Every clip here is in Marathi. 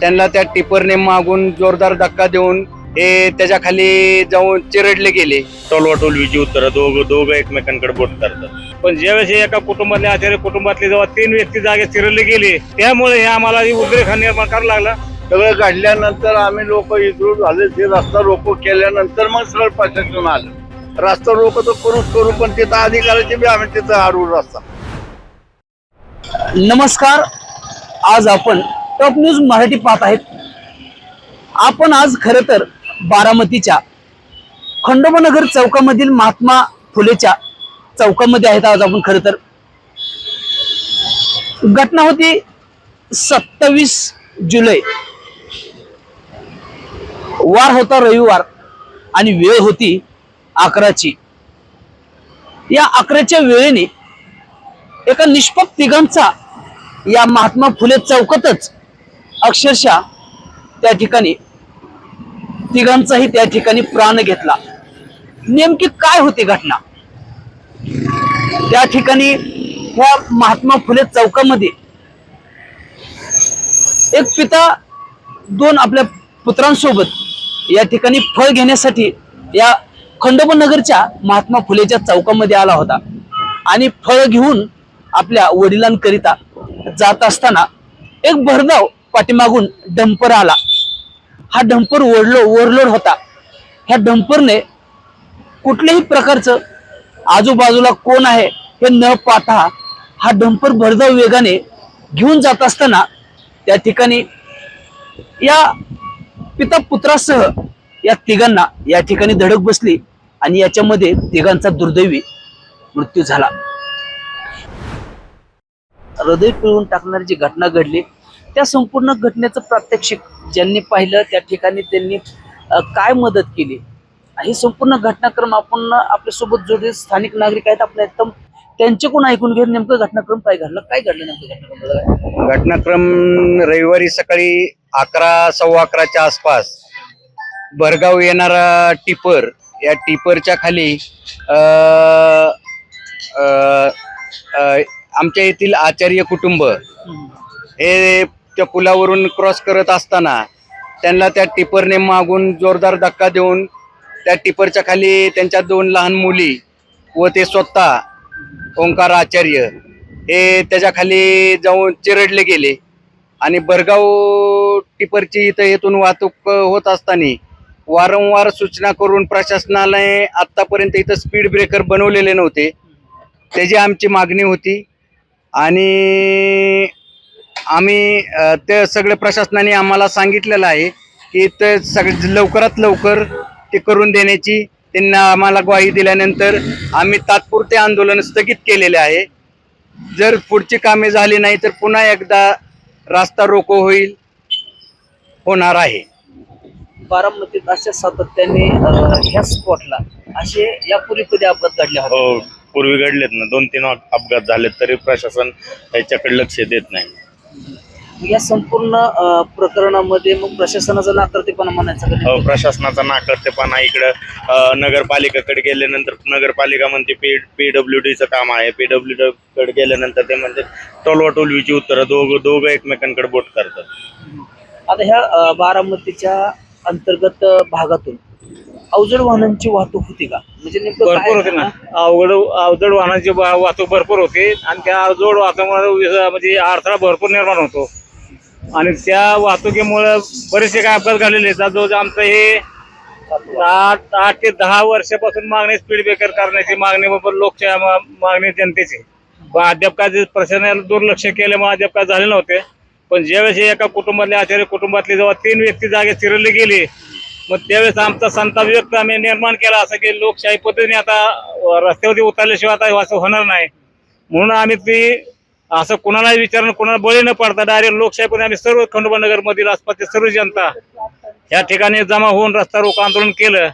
त्यांना त्या टिपरने मागून जोरदार धक्का देऊन हे त्याच्याखाली जाऊन चिरडले गेले. टोलवाटोलवीची उत्तरं दोघं दोघं एकमेकांकडे बोट करतात. पण ज्यावेळेस हे एका कुटुंबातले आचार्य कुटुंबातले जेव्हा तीन व्यक्ती जागे चिरले गेले त्यामुळे हे आम्हाला ही उद्रेक हा निर्माण करायला लागला. सगळं काढल्यानंतर आम्ही लोक इकडून झाले ते रस्ता रोको केल्यानंतर मग सरळ प्रशासन आलं. रस्ता रोको तर करूच करू पण तिथं अधिकाराचे बी आम्ही तिथं अडवू रस्ता. नमस्कार. आज आपण टॉप न्यूज मराठी पाहत आहेत. आपण आज खर तर बारामतीच्या खंडोबानगर चौकामधील महात्मा फुलेच्या चौकामध्ये आहेत आज आपण खर तर. घटना होती सत्तावीस जुलै. वार होता रविवार आणि वेळ होती अकराची. या अकराच्या वेळेने एका निष्पाप तिघांचा या महात्मा फुले चौकातच अक्षरशः त्या ठिकाणी तिघांचाही त्या ठिकाणी प्राण घेतला. नेमकी काय होती घटना? त्या ठिकाणी ह्या महात्मा फुले चौकामध्ये एक पिता दोन आपल्या पुत्रांसोबत या ठिकाणी फळ घेण्यासाठी या खंडोबा नगरच्या महात्मा फुलेच्या चौकामध्ये आला होता. आणि फळ घेऊन आपल्या वडिलांकरिता जात असताना एक भरधाव पाठीमागून डंपर आला. हा डंपर ओढलो ओव्हरलोड होता. ह्या डंपरने कुठल्याही प्रकारचं आजूबाजूला कोण आहे हे न पाहता हा डंपर भरधाव वेगाने घेऊन जात असताना त्या ठिकाणी या पिता पुत्रासह या तिघांना या ठिकाणी धडक बसली आणि याच्यामध्ये तिघांचा दुर्दैवी मृत्यू झाला. हृदय पिळून टाकणारी जी घटना घडली त्या संपूर्ण घटनेचं प्रात्यक्षिक ज्यांनी पाहिलं त्या ठिकाणी त्यांनी काय मदत केली? हे संपूर्ण घटनाक्रम आपण आपल्यासोबत जोडले स्थानिक नागरिक आहेत आपल्या एकदम त्यांच्याकडून ऐकून घेऊन नेमकं घटनाक्रम काय घडलं? काय घडलं नेमकं घटनाक्रम? रविवारी सकाळी अकरा सव्वा अकराच्या आसपास भरगाव येणारा टिपर या टिपरच्या खाली आमच्या येथील आचार्य कुटुंब हे त्या पुलावरून क्रॉस करत असताना त्यांना त्या टिपरने मागून जोरदार धक्का देऊन त्या टिपरच्या खाली त्यांच्या दोन लहान मुली व ते स्वतः ओंकार आचार्य हे त्याच्याखाली जाऊन चिरडले गेले. आणि बरगाव टिपरची इथं येथून वाहतूक होत असताना वारंवार सूचना करून प्रशासनाने आत्तापर्यंत इथं स्पीड ब्रेकर बनवलेले नव्हते. त्याची आमची मागणी होती. आणि आम्ही ते सगळे प्रशासनाने आम्हाला सांगितलेलं आहे की ते सगळे लवकरात लवकर ते करून देण्याची त्यांना आम्हाला ग्वाही दिल्यानंतर आम्ही तात्पुरते आंदोलन स्थगित केलेले आहे. जर पुढची कामे झाली नाही तर पुन्हा एकदा रास्ता रोको होईल होणार आहे. बारामतीत अशा सातत्याने ह्या स्पॉटला असे यापूर्वी कधी अपघात घडले हो होते पूर्वी घडलेत ना. दोन तीन अपघात झालेत तरी प्रशासन त्याच्याकडे लक्ष देत नाही. या संपूर्ण अ, प्रकरणामध्ये मग प्रशासनाचा नाकर्तेपणा म्हणायचा का हो? प्रशासनाचा नाकर्तेपणा इकडं अं, नगरपालिकेकडे गेल्यानंतर नगरपालिका म्हणते पी पीडब्ल्यू डीचं काम आहे पीडब्ल्यू कडे गेल्यानंतर ते म्हणते टोलवाटोलवीची उत्तरं दोघं दोघं एकमेकांकडे बोट करतात आता ह्या अ, बारामतीच्या अंतर्गत अ, भागातून अवजड वाहनांची वाहतूक होती का? म्हणजे नेमकं भरपूर होते ना. अवघड अवजड वाहनांची वा- वाहतूक भरपूर होते आणि त्या अवजड वाहतुकीमुळे म्हणजे अडथळा भरपूर निर्माण होतो. आणि त्या वाहतुकीमुळे बरेचसे काय अपघात घडलेले आहेत. जवळ आमचं हे आठ आठ ते दहा वर्षापासून मागणी स्पीड ब्रेकर करण्याची मागणी लोकशाही मा- मागणी जनतेची. पण अद्याप काय ते प्रशासनाने दुर्लक्ष केल्यामुळे अद्याप काय झाले नव्हते. पण ज्यावेळेस हे एका कुटुंबातले आचार्य कुटुंबातले जेव्हा तीन व्यक्ती जागे चिरले गेले मग त्यावेळेस आमचा संताप व्यक्त आम्ही निर्माण केला असं की लोकशाही पद्धतीने आता रस्त्यावरती उतरल्याशिवाय आता असं होणार नाही. म्हणून आम्ही ती असं कुणालाही विचारणं कुणाला बळी न पडता डायरेक्ट लोकशाही आम्ही सर्व खंडोबा नगर मधील आसपासची सर्व जनता या ठिकाणी जमा होऊन रस्ता रोको आंदोलन केलं.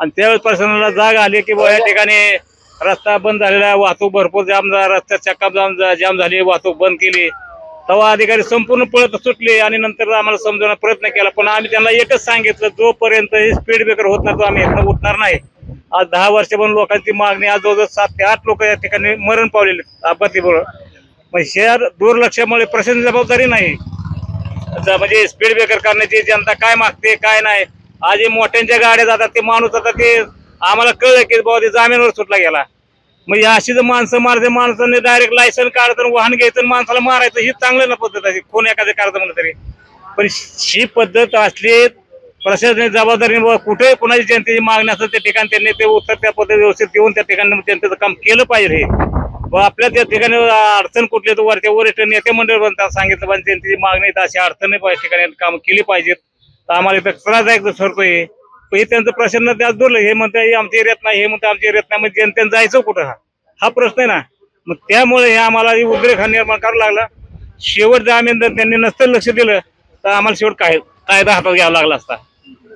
आणि त्यावेळेस प्रशासनाला जाग आली की बुवा या ठिकाणी रस्ता बंद झालेला आहे वाहतूक भरपूर जाम झाला रस्त्यात चक्का जाम जाम झाली वाहतूक बंद केली. तेव्हा अधिकारी संपूर्ण पळत सुटले आणि नंतर आम्हाला समजवण्याचा प्रयत्न केला. पण आम्ही त्यांना एकच सांगितलं जोपर्यंत हे स्पीड ब्रेकर होत नाही तो आम्ही इथनं उठणार नाही. आज दहा वर्षापासून लोकांची मागणी आज जवळजवळ सात ते आठ लोक या ठिकाणी मरण पावलेले अपघातीमुळं मग शहर दुर्लक्षामुळे प्रशासन जबाबदारी नाही. म्हणजे स्पीड ब्रेकर करण्याची जनता काय मागते काय नाही. आज मोठ्यांच्या गाड्या जातात ते माणूस जातात ते आम्हाला कळलं की बाबा ते जामीनवर सुटला गेला. मग अशी जर माणसं मारते माणसाने डायरेक्ट लायसन काढतं आणि वाहन घ्यायचं आणि माणसाला मारायचं ही चांगलं ना पद्धत आहे. कोण एखादं करायचं म्हणलं तरी. पण ही पद्धत असली प्रशासनाची जबाबदारी कुठे कुणाची जनतेची मागणी असेल त्या ठिकाणी त्यांनी ते उत्तर त्या पद्धती व्यवस्थित देऊन त्या ठिकाणी जनतेचं काम केलं पाहिजे व आपल्या त्या ठिकाणी अडचण कुठली तर वरच्या वरिष्ठ नेते मंडळ बनतात सांगितलं पाहिजे जनतेची मागणी तर अशी अडचण नाही पाहिजे ठिकाणी काम केली पाहिजेत. तर आम्हाला इथं त्रासदायक ठरतोय हे त्यांचं प्रश्न त्याच दुर्लक्ष हे म्हणतं हे आमच्या एरियात नाही हे म्हणतं आमच्या एरियात नाही. म्हणजे त्यांना जायचं कुठं? हा हा प्रश्न आहे ना. मग त्यामुळे हे आम्हाला ही उद्रेक हा निर्माण करावा लागला. शेवट जर आम्ही जर त्यांनी नसतं लक्ष दिलं तर आम्हाला शेवट काय कायदा हातात घ्यावा लागला असता.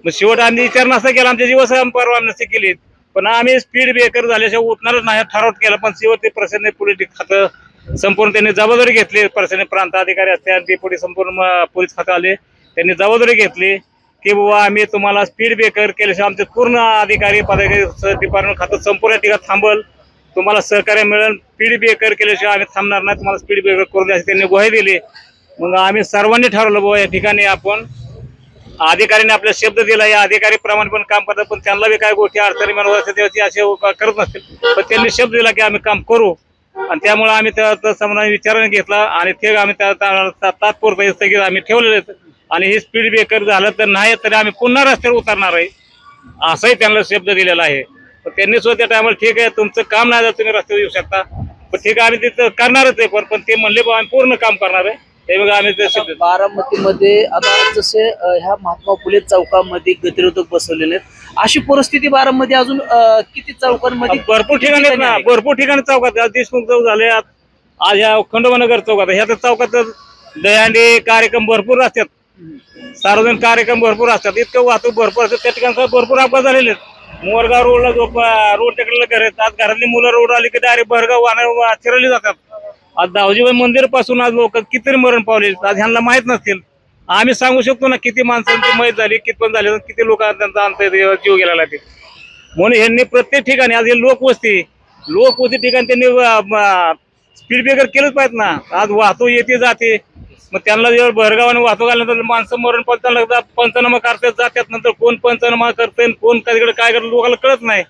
मग शेवट आम्ही विचार नसता केला आमच्या जीवस परवा नसते केली पण आम्ही स्पीड ब्रेकर झाल्याशिवाय उठणारच नाही ठरवत केला. पण शेवट ते प्रसन्न पोलीस खातं संपूर्ण त्यांनी जबाबदारी घेतली. प्रसन्न प्रांत अधिकारी असतात ते पुढे संपूर्ण पोलीस खातं आले. त्यांनी जबाबदारी घेतली. की बाबा आम्ही तुम्हाला स्पीड ब्रेकर केल्याशिवाय आमचे पूर्ण अधिकारी पदाधिकारी डिपार्टमेंट खातं संपूर्ण ठिकाण थांबल. तुम्हाला सहकार्य मिळेल. स्पीड ब्रेकर केल्याशिवाय आम्ही थांबणार नाही. तुम्हाला स्पीड ब्रेकर करून द्यायची त्यांनी ग्वाही दिली. मग आम्ही सर्वांनी ठरवलं बाबा या ठिकाणी आपण अधिकाऱ्यांनी आपला शब्द दिला. या अधिकारी प्रमाण पण काम करतात पण त्यांना बी काय गोष्टी अडचणी म्हणून ते असे करत नसतील. पण त्यांनी शब्द दिला की आम्ही काम करू. आणि त्यामुळे आम्ही त्या समजा विचाराने घेतला आणि ते आम्ही त्या तात्पुरता स्थगित आम्ही ठेवलेले आहेत. आणि हे स्पीड ब्रेकर झालं तर नाही तरी आम्ही पुन्हा रस्त्यावर उतरणार आहे. असाही त्यांना शब्द दिलेला आहे. पण त्यांनी सुद्धा त्या टायमाला ठीक आहे तुमचं काम नाही जर तुम्ही रस्त्यावर येऊ शकता. पण ठीक आहे आम्ही तिथं करणारच आहे पण पण ते म्हणले बा आम्ही पूर्ण काम करणार आहे. हे बघा आम्ही ते शब्द बारामतीमध्ये आता जसे ह्या महात्मा फुले चौकामध्ये गतिरोधक बसवलेले आहेत अशी परिस्थिती बारामती अजून अ, किती चौकांमध्ये भरपूर ठिकाणी आहेत ना? भरपूर ठिकाणी चौकात आज देशमुख चौक झाले आज आज ह्या खंडोबानगर चौकात ह्या तर चौकात दहीहंडी कार्यक्रम भरपूर असतात सार्वजनिक कार्यक्रम भरपूर असतात. इतकं वाहतूक भरपूर असतात त्या ठिकाणी भरपूर अपघात झालेले आहेत. मोरगाव रोडला जो रोड टेकडला घर आहेत आज घरातली मुलं रोड आली की डायरेक्ट भरगाव वाहन जातात. आज दावजीबाई मंदिरपासून आज लोक किती मरण पावले आज ह्यांना माहीत नसतील. आम्ही सांगू शकतो ना किती माणसांची मयत झाली कितपण झाली किती लोक त्यांचा अंत जीव गेलेला ते. म्हणून यांनी प्रत्येक ठिकाणी आज हे लोकवस्ती लोकवस्ती ठिकाणी त्यांनी स्पीड ब्रेकर केलंच पाहिजे ना. आज वाहतूक येते जाते. मग त्यांना जेव्हा भरगावाने वाहतूक आल्यानंतर माणसं मरण पडताना पंचनामा करतात जातात. नंतर कोण पंचनामा करते कोण तिकडे काय करत लोकांना कळत नाही.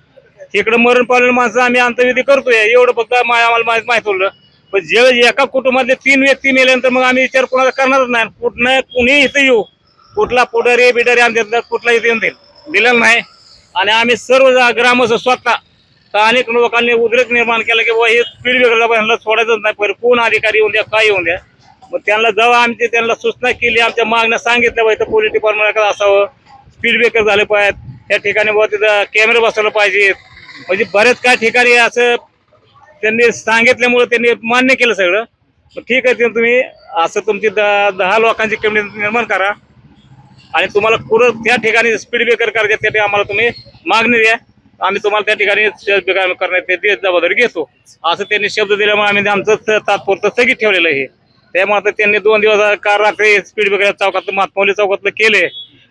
इकडे मरण पावलेलं माणसं आम्ही अंतविधी करतोय. एवढं फक्त आम्हाला माहीत माहीत होलं पण जेव्हा एका कुटुंबातले तीन व्यक्ती मेल्यानंतर मग आम्ही विचार कोणाला करणारच नाही. कुठनं कुणी इथं येऊ? कुठला पुढारी बिडारी आमच्यातला कुठला इथे येऊन देईल? दिलेला नाही. आणि आम्ही सर्व ग्रामस्थ स्वतः तर अनेक लोकांनी उद्रेक निर्माण केला की बाबा हे स्पीड ब्रेकरला ह्यांना सोडायचंच नाही. पहिले कोण अधिकारी येऊन द्या काय येऊन द्या? मग त्यांना जेव्हा आमची त्यांना सूचना केली आमच्या मागण्या सांगितल्या पाहिजे पोलीस डिपार्टमेंट असावं. स्पीड ब्रेकर झाले पाहिजेत. त्या ठिकाणी बाबा तिथं कॅमेरे बसवले पाहिजेत. म्हणजे बरेच काय ठिकाणी असं त्यांनी सांगितल्यामुळे त्यांनी मान्य केलं सगळं. मग ठीक आहे ते तुम्ही असं तुमची दहा दहा लोकांची कमिटी निर्माण करा. आणि तुम्हाला पुरं त्या ठिकाणी स्पीड ब्रेकर करायचे त्या आम्हाला तुम्ही मागणी द्या. आम्ही तुम्हाला त्या ठिकाणी स्पीड ब्रेकर करण्याची ते जबाबदारी घेतो. असं त्यांनी शब्द दिल्यामुळे आम्ही आमचं त- तात्पुरतं स्थगित ठेवलेलं आहे. त्यामुळे आता त्यांनी दोन दिवस कार रात्री स्पीड ब्रेकर चौकात महात्मावली चौकातलं केले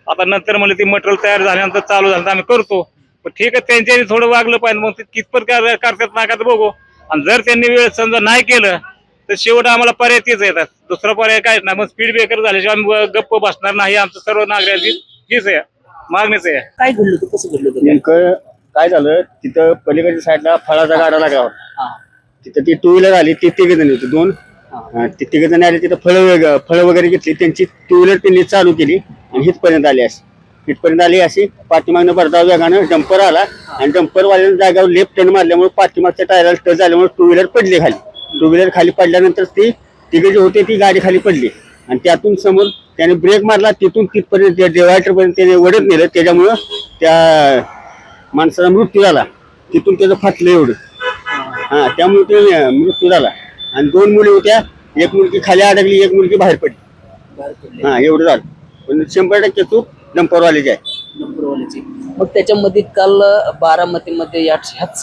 आता नंतर म्हणले ती मटेरियल तयार झाल्यानंतर चालू झालं तर आम्ही करतो. पण ठीक आहे त्यांच्यानी थोडं वागलं पाहिजे मग ते कितपत काय करतात ना का ते बघू. आणि जर त्यांनी वेळ समजा नाही केलं तर शेवट आम्हाला पर्याय तेच येतात. दुसरा पर्याय काय नाही. मग स्पीड ब्रेकर झाल्याशिवाय आम्ही गप्प बसणार नाही. आमचं सर्व नागरिकांची हीच आहे मागणीच आहे. काय घडलं कसं घडलं काय? झालं तिथं पलीकडच्या साईडला फळाचा गाडा लागला होता. तिथं ती टू व्हीलर आली ती तिघ जण होती दोन. ती तिघ जण आली तिथं फळं फळं वगैरे घेतली त्यांची टू व्हीलर त्यांनी चालू केली आणि हितपर्यंत आली अशी. हितपर्यंत आली अशी पाठीमागनं भरधाव वेगानं डंपर आला आणि डंपर वाल्यानं जागेवर लेफ्ट टर्न मारल्यामुळे पाठीमागच्या टायराला टच झाल्यामुळे टू व्हीलर पडली खाली. टू व्हीलर खाली पडल्यानंतर ती तिघे जे होते ती गाडी खाली पडली. आणि त्यातून समोर त्याने ब्रेक मारला तिथून तिथपर्यंत डिवायडर पर्यंत त्याने वडत नेलं त्याच्यामुळं त्या माणसाचा मृत्यू झाला. तिथून त्याचं फाटलं एवढं. हा त्यामुळे ते मृत्यू झाला. आणि दोन मुली होत्या. एक मुलगी खाली अडकली एक मुलगी बाहेर पडली. हा एवढं झालं. पण शंभर टक्के चूक डंपरवाल्याची आहे. मग त्याच्यामध्ये काल बारामतीमध्ये याच ह्याच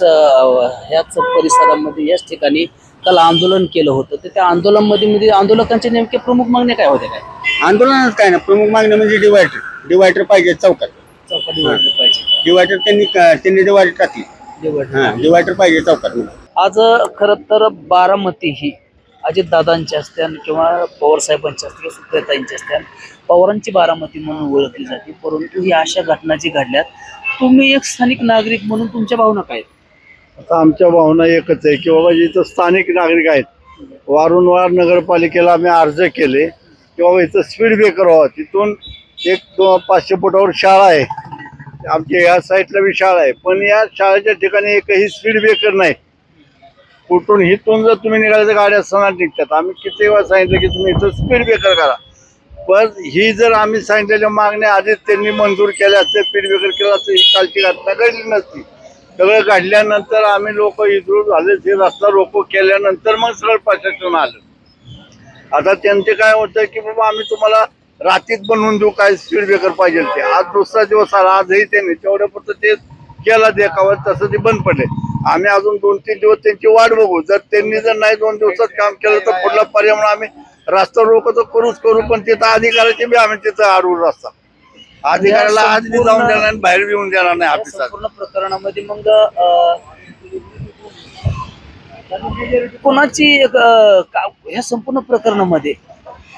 ह्याच परिसरामध्ये याच ठिकाणी काल आंदोलन केलं होतं. तर त्या आंदोलनामध्ये मध्ये आंदोलकांच्या नेमक्या प्रमुख मागण्या काय होत्या काय? आंदोलनात काय ना प्रमुख मागणं म्हणजे डिवायडर डिवायडर पाहिजे चौकात. पाहिजे डिवायडर त्यांनी त्यांनी डिवायडर टाकली. हा डिवायडर पाहिजे चौकात म्हणून. आज खर तर बारामती ही अजितदादांचे असत्यान किंवा पवार साहेबांचे असतील किंवा सुप्रियाताईंचे असत्यान पवारांची बारामती म्हणून ओळखली जाते परंतु ही अशा घटना जी घडल्यात तुम्ही एक स्थानिक नागरिक म्हणून तुमच्या भावना काय आहेत? आता आमच्या भावना एकच आहे की बाबा इथं स्थानिक नागरिक आहेत वारंवार नगरपालिकेला आम्ही अर्ज केले की बाबा इथं स्पीड ब्रेकर व्हावं तिथून एक दोन पाचशे फुटावर शाळा आहे. आमच्या या साईडला बी शाळा आहे. पण या शाळेच्या ठिकाणी एकही स्पीड ब्रेकर नाही. कुठून हिथून जर तुम्ही निघाले तर गाड्या सणात निघतात. आम्ही किती वेळा सांगितलं की तुम्ही इथं स्पीड ब्रेकर करा. पण ही जर आम्ही सांगितलेल्या मागण्या आधीच त्यांनी मंजूर केल्या असते स्पीड ब्रेकर केला असतं ही कालची घटना घडली नसती. सगळं काढल्यानंतर आम्ही लोक इजरू झाले ते रस्ता रोको केल्यानंतर मग सरळ प्रशासन आलं. आता त्यांचे काय होतं की बाबा आम्ही तुम्हाला रात्रीत बनवून देऊ काय स्पीड ब्रेकर पाहिजे ते आज दुसरा दिवस आला आजही त्यांनी तेवढ्या पुरतं ते केला देखावा तसं ते बंद पडले. आम्ही अजून दोन तीन दिवस त्यांची वाट बघू. जर त्यांनी जर नाही दोन दिवसात काम केलं तर पुढला पर्याय म्हणून आम्ही रस्ता रोको तर करूच करू पण तिथं अधिकाराचे बी आम्ही तिथं अडवू रस्ता. अधिकाऱ्याला आज बी जाऊन देणार नाही बाहेर बी येऊन देणार नाही ऑफिसात संपूर्ण प्रकरणामध्ये मग कोणाची ह्या संपूर्ण प्रकरणामध्ये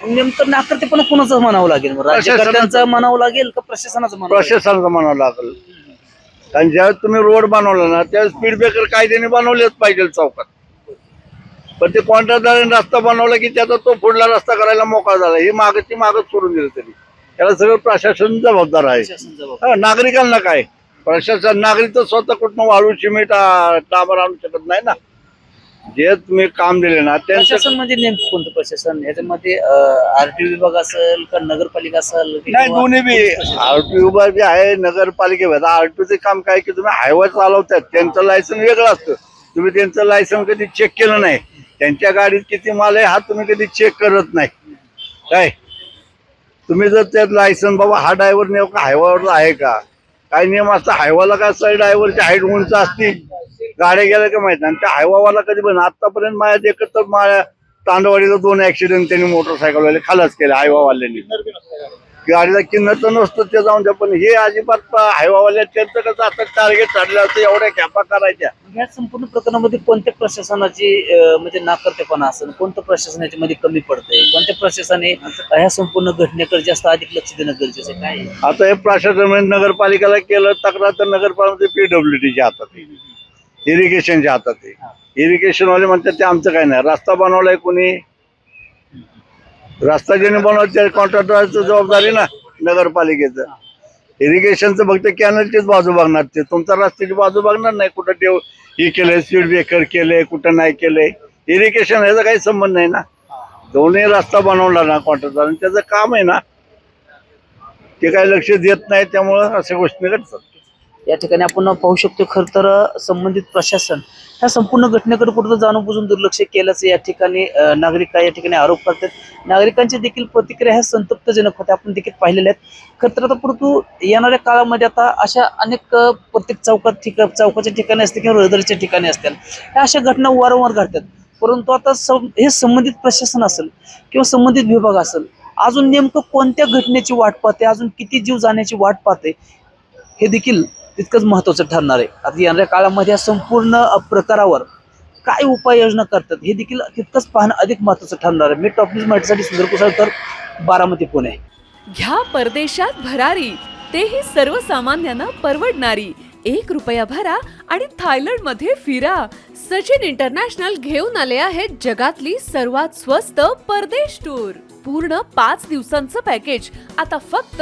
नेमकं नाकर्तेपणा कोणाचं म्हणावं लागेल? मग? राज्यकर्त्यांचं म्हणावं लागेल का प्रशासनाचं म्हणावं लागेल? प्रशासनाचं म्हणावं लागेल. कारण ज्यावेळेस तुम्ही रोड बनवला ना त्यावेळेस स्पीड ब्रेकर कायद्याने बनवलेच पाहिजे चौकात. पण ते कॉन्ट्रॅक्टरने रस्ता बनवला की त्याचा तो पुढला रस्ता करायला मोकळा झाला. ही मागची मागच सोडून दिलं तरी. त्याला सगळं प्रशासन जबाबदार आहे. प्रशासन जबाबदार. हा, नागरिकांना काय? प्रशासन नागरिक तर स्वतः कुठनं वाळू सिमेंट आ, डांबर आणू शकत नाही ना. जे तुम्ही काम दिले ना त्यांचं प्रशासन म्हणजे नेमकं कोणतं प्रशासन? ह्याच्यामध्ये आरटीओ विभाग असेल का नगरपालिका असेल नाही किंवा दोन्ही बी पोलीस प्रशासन? आरटीओ बी बी आहे नगरपालिकेमध्ये आरटीओचं काम काय की तुम्ही हायवा चालवतात त्यांचं लायसन वेगळं असतं. तुम्ही त्यांचं लायसन कधी चेक केलं नाही. त्यांच्या गाडीत किती माल आहे हा तुम्ही कधी चेक करत नाही. काय? तुम्ही जर त्यात लायसन बाबा हा ड्रायव्हर नेमका हायवावर आहे का? काय नियम असतं? हायवाला काय असतं ड्रायव्हरची हाईट उंच असती? गाड्या गेल्या का माहिती आणि त्या हायवावाला कधी पण आतापर्यंत माझ्या देखत तर माझ्या तांडवाडीला दोन ऍक्सिडेंट त्यांनी मोटरसायकलवाले खालाच केले हायवावाल्यांनी गाडीला किन्नर तर नसतं ते जाऊन द्या. पण हे अजिबात हायवावाल्या त्यांचं कसं आता टार्गेट ठरलं असतं एवढ्या कॅपा करायच्या. ह्या संपूर्ण प्रकरणामध्ये कोणत्या प्रशासनाची अं, म्हणजे नाकर्तेपणा असेल कोणतं प्रशासन याच्यामध्ये कमी पडतंय? कोणत्या प्रशासनाने ह्या संपूर्ण घटनेकडे जास्त अधिक लक्ष देणं गरजेचं आहे? काय? आता हे प्रशासन म्हणजे नगरपालिकेला केलं तक्रार तर नगरपालिका पीडब्ल्यूडीच्या हातात आहे. इरिगेशनच्या हातात आहे इरिगेशन वाले म्हणतात ते आमचं काय नाही. रस्ता बनवलाय कोणी. रस्ता ज्याने बनवला त्या कॉन्ट्रॅक्टरचं जबाबदारी ना नगरपालिकेचं. इरिगेशनचं फक्त कॅनलचीच बाजू बघणार ते. तुमचा रस्त्याची बाजू बघणार नाही. कुठं ठेव हे केलंय स्पीड ब्रेकर केलंय कुठं नाही केलंय. इरिगेशन ह्याचा काही संबंध नाही ना. दोन्ही रस्ता बनवला ना कॉन्ट्रॅक्टर त्याचं काम आहे ना ते काही लक्ष देत नाही त्यामुळं अशा गोष्टी घडतात. या ठिकाणी आपण पाहू शकतो खर तर संबंधित प्रशासन ह्या संपूर्ण घटनेकडे कुठं जाणून बुजून दुर्लक्ष केल्याचं या ठिकाणी नागरिक या ठिकाणी आरोप करतात. नागरिकांची देखील प्रतिक्रिया ह्या संतप्तजनक होत्या आपण देखील पाहिलेल्या आहेत. खरं तर आता परंतु येणाऱ्या काळामध्ये आता अशा अनेक प्रत्येक चौकात ठिका चौकाच्या ठिकाणी असते किंवा रहदारीच्या ठिकाणी असतील ह्या अशा घटना वारंवार घडतात. परंतु आता सं हे संबंधित प्रशासन असेल किंवा संबंधित विभाग असेल अजून नेमकं कोणत्या घटनेची वाट पाहते अजून किती जीव जाण्याची वाट पाहते हे देखील तितकंच महत्वाचं ठरणार आहे. आता येणाऱ्या काळामध्ये या संपूर्ण प्रकारावर काय उपाययोजना करतात हे देखील तितकंच पाहणं अधिक महत्वाचं ठरणार आहे. मी टॉप न्यूज मराठीसाठी सुंदर कुसळकर बारामती पुणे. घ्या परदेशात भरारी. तेही सर्वसामान्यांना परवडणारी. एक रुपया भरा आणि थायलंडमध्ये फिरा. सचिन इंटरनॅशनल घेऊन आले आहेत जगातली सर्वात स्वस्त परदेश टूर. पूर्ण पाच दिवसांचं पॅकेज. आता फक्त